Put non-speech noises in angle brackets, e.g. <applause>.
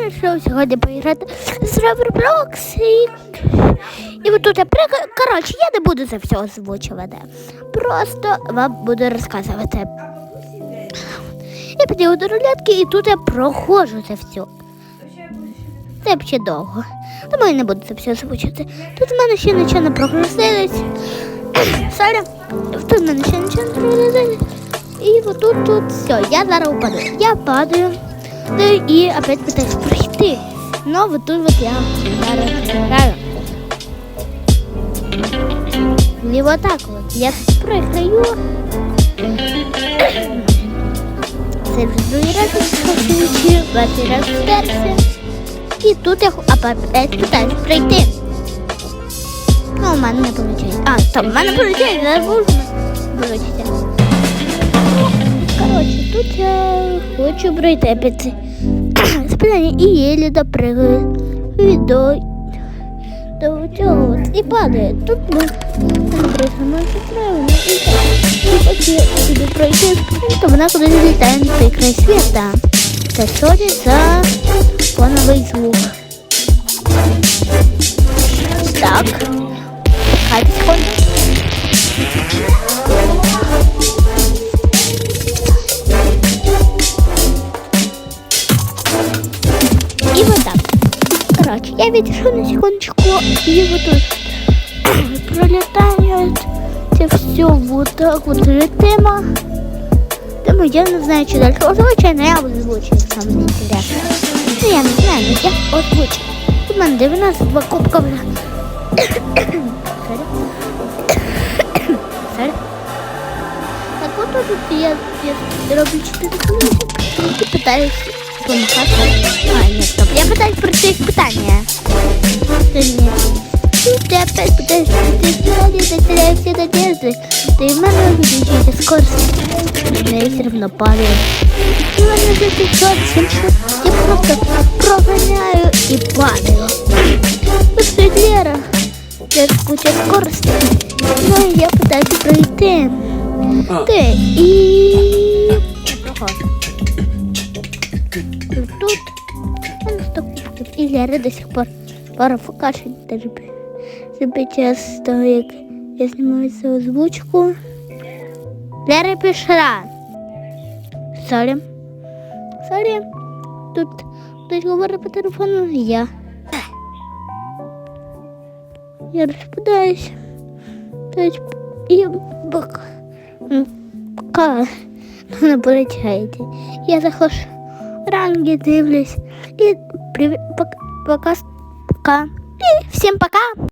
вирішив сьогодні поіграти з Roblox і, і тут я. Коротше, я не буду це все озвучувати. Просто вам буду розказувати. Я підійду до рулетки і тут я проходжу це все. Це ще довго. Тому я не буду це все озвучувати. Тут в мене ще нічого не прогрузилось. <coughs> Сорі. Тут в мене ще нічого не прогрузилось. І отут тут все, я зараз упаду. Я падаю. Ну і опять пытаюсь пройти. Но вот тут вот я граю. І вот так вот. Я приграю. Це вже тут я опять пытаюсь пройти. Ну, у не виходить. А, стоп, у мене я забув. Виходить. Я хочу пройти під спинання і єлі допригаю і до, до цього і падає. Тут ми прийшли правильно і так. І поки пройти, то вона кудись літає на цей край світа. Та сьогодні за я відійшов на секундочку, и вот тут пролетает это все вот так вот летимо. Тому я не знаю, чи далі озвучую, но я озвучую сам не интересно. Ну, я не знаю, но я озвучу. У мене 92 кубка вже. Сорі. Сорі. Так от тут я, я роблю 4 хвилинки і питаюсь помахати. А, ні, стоп. Я питаюсь пройти теряю все надежды. Да и в мене увеличивается скорость. Но я все равно падаю. И у мене за 500, 700. Я просто прогоняю и падаю. Тут стоит Лера. Я куча скорости. Ну, я пытаюсь пройти. Ты и... Прохожу. Тут, тут. Он стоп. І Лера до сих пор пара фокашить даже себе час того, як я знімаю цю озвучку. Лера пішла. Сорі. Сорі. Тут хтось говорить по телефону, я. Я розпадаюсь. Тобто, і пока, пока не получаєте. Я захожу в ранги, дивлюсь. І привіт, пока, пока, пока. І всім пока.